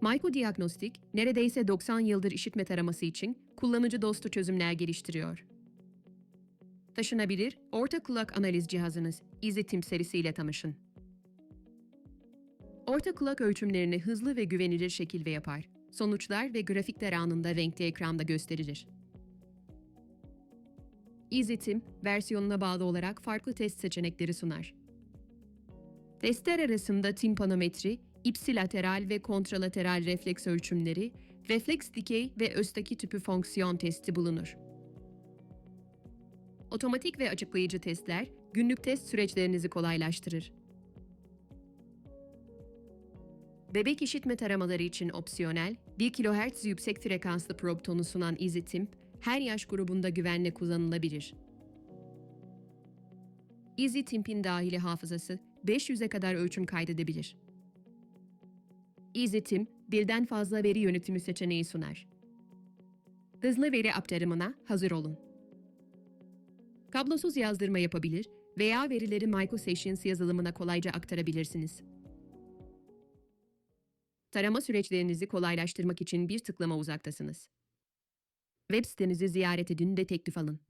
Myco Diagnostik, neredeyse 90 yıldır işitme taraması için kullanıcı dostu çözümler geliştiriyor. Taşınabilir, orta kulak analiz cihazınız EasyTim serisiyle tanışın. Orta kulak ölçümlerini hızlı ve güvenilir şekilde yapar. Sonuçlar ve grafikler anında renkli ekranda gösterilir. EasyTim, versiyonuna bağlı olarak farklı test seçenekleri sunar. Testler arasında timpanometri, ipsilateral ve kontralateral refleks ölçümleri, refleks dikey ve östaki tüpü fonksiyon testi bulunur. Otomatik ve açıklayıcı testler günlük test süreçlerinizi kolaylaştırır. Bebek işitme taramaları için opsiyonel, 1 kHz yüksek frekanslı probe tonu sunan EasyTimp, her yaş grubunda güvenle kullanılabilir. EasyTimp'in dahili hafızası 500'e kadar ölçüm kaydedebilir. EasyTim, birden fazla veri yönetimi seçeneği sunar. Hızlı veri aktarımına hazır olun. Kablosuz yazdırma yapabilir veya verileri MicroSessions yazılımına kolayca aktarabilirsiniz. Tarama süreçlerinizi kolaylaştırmak için bir tıklama uzaktasınız. Web sitemizi ziyaret edin de teklif alın.